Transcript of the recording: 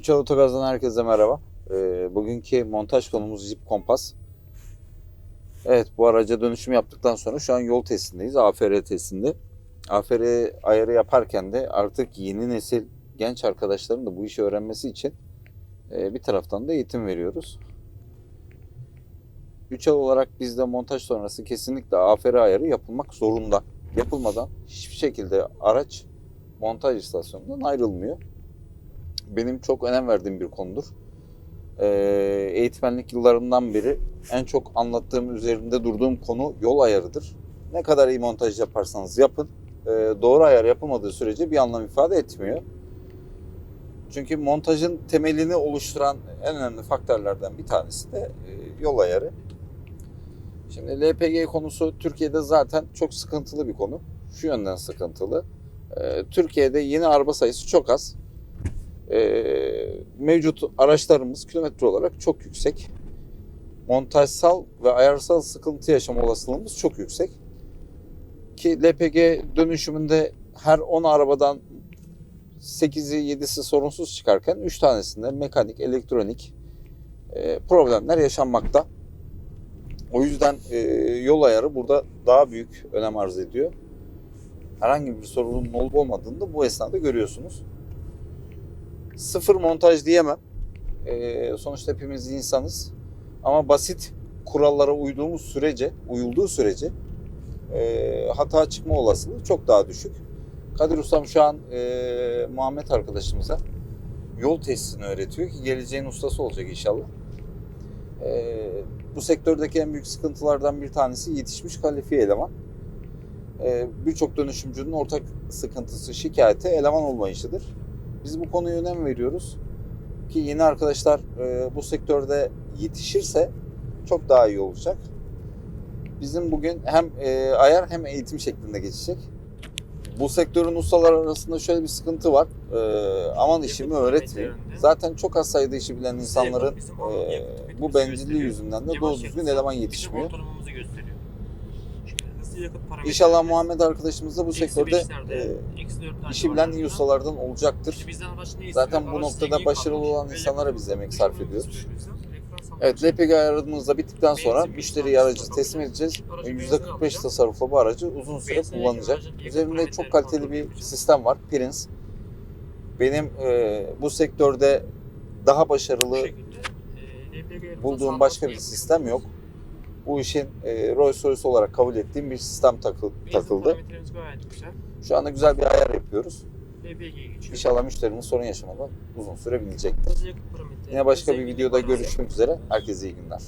Üç Otogaz'dan herkese merhaba. Ee, bugünkü montaj konumuz Jeep Kompas. Evet bu araca dönüşüm yaptıktan sonra şu an yol testindeyiz. AFR testinde. AFR ayarı yaparken de artık yeni nesil genç arkadaşların da bu işi öğrenmesi için e, bir taraftan da eğitim veriyoruz. 3 ay olarak bizde montaj sonrası kesinlikle AFR ayarı yapılmak zorunda. Yapılmadan hiçbir şekilde araç montaj istasyonundan ayrılmıyor benim çok önem verdiğim bir konudur. Ee, eğitmenlik yıllarımdan beri en çok anlattığım, üzerinde durduğum konu yol ayarıdır. Ne kadar iyi montaj yaparsanız yapın, e, doğru ayar yapılmadığı sürece bir anlam ifade etmiyor. Çünkü montajın temelini oluşturan en önemli faktörlerden bir tanesi de e, yol ayarı. Şimdi LPG konusu Türkiye'de zaten çok sıkıntılı bir konu. Şu yönden sıkıntılı. E, Türkiye'de yeni araba sayısı çok az. Ee, mevcut araçlarımız kilometre olarak çok yüksek. Montajsal ve ayarsal sıkıntı yaşama olasılığımız çok yüksek. Ki LPG dönüşümünde her 10 arabadan 8'i 7'si sorunsuz çıkarken 3 tanesinde mekanik, elektronik e, problemler yaşanmakta. O yüzden e, yol ayarı burada daha büyük önem arz ediyor. Herhangi bir sorunun olup olmadığını da bu esnada görüyorsunuz sıfır montaj diyemem. Ee, sonuçta hepimiz insanız. Ama basit kurallara uyduğumuz sürece, uyulduğu sürece e, hata çıkma olasılığı çok daha düşük. Kadir Ustam şu an e, Muhammed arkadaşımıza yol testini öğretiyor ki geleceğin ustası olacak inşallah. E, bu sektördeki en büyük sıkıntılardan bir tanesi yetişmiş kalifiye eleman. E, Birçok dönüşümcünün ortak sıkıntısı, şikayeti eleman olmayışıdır. Biz bu konuya önem veriyoruz ki yeni arkadaşlar e, bu sektörde yetişirse çok daha iyi olacak. Bizim bugün hem e, ayar hem eğitim şeklinde geçecek. Bu sektörün ustalar arasında şöyle bir sıkıntı var. E, aman işimi öğretmeyin. Zaten çok az sayıda işi bilen insanların e, bu bencilliği yüzünden de doğru düzgün eleman yetişmiyor. ortalamamızı gösteriyor. Şimdi hızlı yakıt parametreleri- İnşallah Muhammed arkadaşımız da bu Eksi sektörde e, işi bilen iyi ustalardan olacaktır. Zaten bu noktada başarılı olan insanlara biz emek sarf ediyoruz. Evet. LPG ayarımız da bittikten sonra müşteriye aracı teslim edeceğiz. Aracı Ve benzin %45 alacak. tasarrufla bu aracı uzun süre kullanacak. Üzerinde çok kaliteli bir sistem var. Prince. Benim e, bu sektörde daha başarılı e, bulduğum başka bir sistem yok. Bu işin e, Rolls Royce olarak kabul ettiğim bir sistem takı- Benzin takıldı. gayet güzel. Şu anda güzel bir ayar yapıyoruz. LPG'ye geçiyor. İnşallah müşterimiz sorun yaşamadan uzun süre binecektir. Hızlı yakıt Yine başka bir videoda görüşmek üzere. Herkese iyi günler.